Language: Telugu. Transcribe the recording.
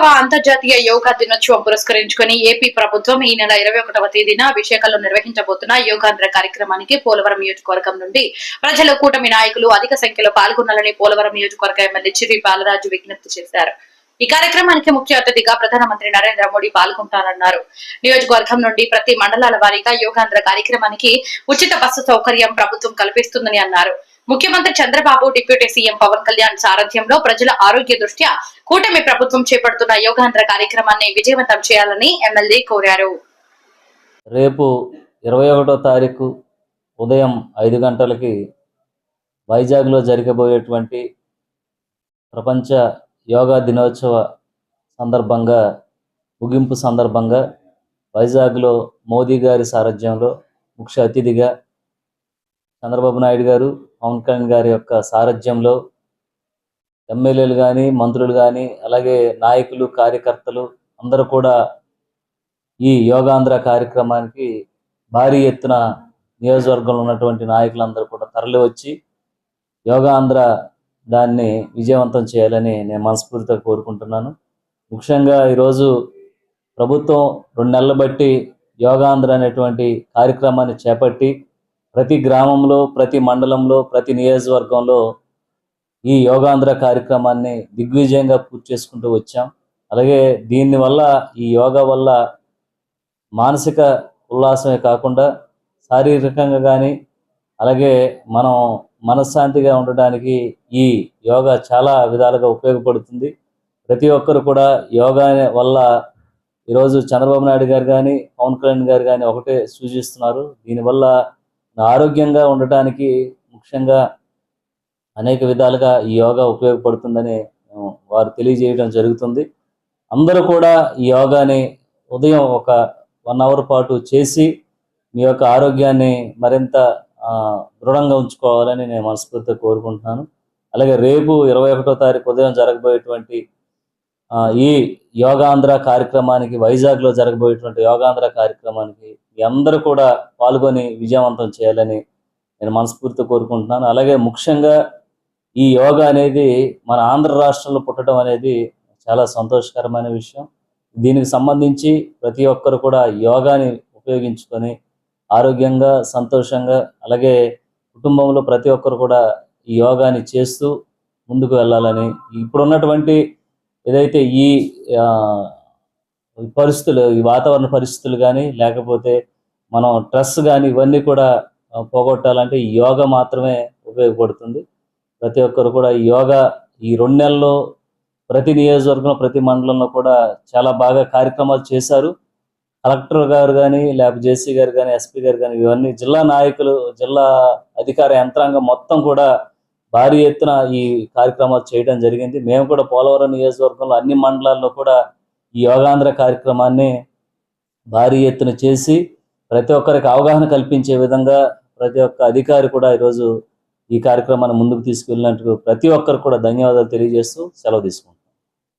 పదకొండవ అంతర్జాతీయ యోగా దినోత్సవం పురస్కరించుకుని ఏపీ ప్రభుత్వం ఈ నెల ఇరవై ఒకటవ తేదీన విశాఖలో నిర్వహించబోతున్న యోగాంధ్ర కార్యక్రమానికి పోలవరం నియోజకవర్గం నుండి ప్రజలు కూటమి నాయకులు అధిక సంఖ్యలో పాల్గొనాలని పోలవరం నియోజకవర్గ ఎమ్మెల్యే చిరి బాలరాజు విజ్ఞప్తి చేశారు. ఈ కార్యక్రమానికి ముఖ్య అతిథిగా ప్రధానమంత్రి నరేంద్ర మోడీ పాల్గొంటారన్నారు. నియోజకవర్గం నుండి ప్రతి మండలాల వారీగా యోగాంధ్ర కార్యక్రమానికి ఉచిత బస్సు సౌకర్యం ప్రభుత్వం కల్పిస్తుందని అన్నారు. ముఖ్యమంత్రి చంద్రబాబు డిప్యూటీ సీఎం పవన్ కళ్యాణ్ సారథ్యంలో ప్రజల ఆరోగ్య దృష్ట్యా కూటమి ప్రభుత్వం చేపడుతున్న యోగాంధ్ర కార్యక్రమాన్ని విజయవంతం చేయాలని ఎమ్మెల్యే కోరారు. రేపు ఇరవై ఒకటో తారీఖు ఉదయం ఐదు గంటలకి వైజాగ్లో జరగబోయేటువంటి ప్రపంచ యోగా దినోత్సవ సందర్భంగా ముగింపు సందర్భంగా వైజాగ్లో మోదీ గారి సారథ్యంలో ముఖ్య అతిథిగా చంద్రబాబు నాయుడు గారు పవన్ కళ్యాణ్ గారి యొక్క సారథ్యంలో ఎమ్మెల్యేలు కానీ మంత్రులు కానీ అలాగే నాయకులు కార్యకర్తలు అందరూ కూడా ఈ యోగాంధ్ర కార్యక్రమానికి భారీ ఎత్తున నియోజకవర్గంలో ఉన్నటువంటి నాయకులందరూ కూడా తరలి వచ్చి యోగాంధ్ర దాన్ని విజయవంతం చేయాలని నేను మనస్ఫూర్తిగా కోరుకుంటున్నాను. ముఖ్యంగా ఈరోజు ప్రభుత్వం రెండు నెలలు బట్టి యోగాంధ్ర అనేటువంటి కార్యక్రమాన్ని చేపట్టి ప్రతి గ్రామంలో ప్రతి మండలంలో ప్రతి నియోజకవర్గంలో ఈ యోగాంధ్ర కార్యక్రమాన్ని దిగ్విజయంగా పూర్తి చేసుకుంటూ వచ్చాం. అలాగే దీనివల్ల ఈ యోగా వల్ల మానసిక ఉల్లాసమే కాకుండా శారీరకంగా కానీ అలాగే మనం మనశ్శాంతిగా ఉండడానికి ఈ యోగా చాలా విధాలుగా ఉపయోగపడుతుంది. ప్రతి ఒక్కరు కూడా యోగా వల్ల ఈరోజు చంద్రబాబు నాయుడు గారు కానీ పవన్ కళ్యాణ్ గారు కానీ ఒకటే సూచిస్తున్నారు. దీనివల్ల ఆరోగ్యంగా ఉండటానికి ముఖ్యంగా అనేక విధాలుగా ఈ యోగా ఉపయోగపడుతుందని వారు తెలియజేయడం జరుగుతుంది. అందరూ కూడా ఈ యోగాని ఉదయం ఒక వన్ అవర్ పాటు చేసి మీ యొక్క ఆరోగ్యాన్ని మరింత దృఢంగా ఉంచుకోవాలని నేను మనస్ఫూర్తిగా కోరుకుంటున్నాను. అలాగే రేపు ఇరవై ఒకటో తారీఖు ఉదయం జరగబోయేటువంటి ఈ యోగాంధ్ర కార్యక్రమానికి వైజాగ్లో జరగబోయేటువంటి యోగాంధ్ర కార్యక్రమానికి మీ అందరూ కూడా పాల్గొని విజయవంతం చేయాలని నేను మనస్ఫూర్తి కోరుకుంటున్నాను. అలాగే ముఖ్యంగా ఈ యోగా అనేది మన ఆంధ్ర రాష్ట్రంలో పుట్టడం అనేది చాలా సంతోషకరమైన విషయం. దీనికి సంబంధించి ప్రతి ఒక్కరు కూడా యోగాని ఉపయోగించుకొని ఆరోగ్యంగా సంతోషంగా అలాగే కుటుంబంలో ప్రతి ఒక్కరు కూడా ఈ యోగాని చేస్తూ ముందుకు వెళ్ళాలని ఇప్పుడున్నటువంటి ఏదైతే ఈ పరిస్థితులు ఈ వాతావరణ పరిస్థితులు కానీ లేకపోతే మనం స్ట్రెస్ కానీ ఇవన్నీ కూడా పోగొట్టాలంటే ఈ యోగా మాత్రమే ఉపయోగపడుతుంది. ప్రతి ఒక్కరు కూడా ఈ యోగా ఈ రెండు నెలల్లో ప్రతి నియోజకవర్గంలో ప్రతి మండలంలో కూడా చాలా బాగా కార్యక్రమాలు చేశారు. కలెక్టర్ గారు కానీ లేకపోతే జేసీ గారు కానీ ఎస్పీ గారు కానీ ఇవన్నీ జిల్లా నాయకులు జిల్లా అధికార యంత్రాంగం మొత్తం కూడా భారీ ఎత్తున ఈ కార్యక్రమాలు చేయడం జరిగింది. మేము కూడా పోలవరం నియోజకవర్గంలో అన్ని మండలాల్లో కూడా ఈ యోగాంధ్ర కార్యక్రమాన్ని భారీ ఎత్తున చేసి ప్రతి ఒక్కరికి అవగాహన కల్పించే విధంగా ప్రతి ఒక్క అధికారి కూడా ఈరోజు ఈ కార్యక్రమాన్ని ముందుకు తీసుకెళ్ళినట్టు ప్రతి ఒక్కరు కూడా ధన్యవాదాలు తెలియజేస్తూ సెలవు తీసుకుంటాం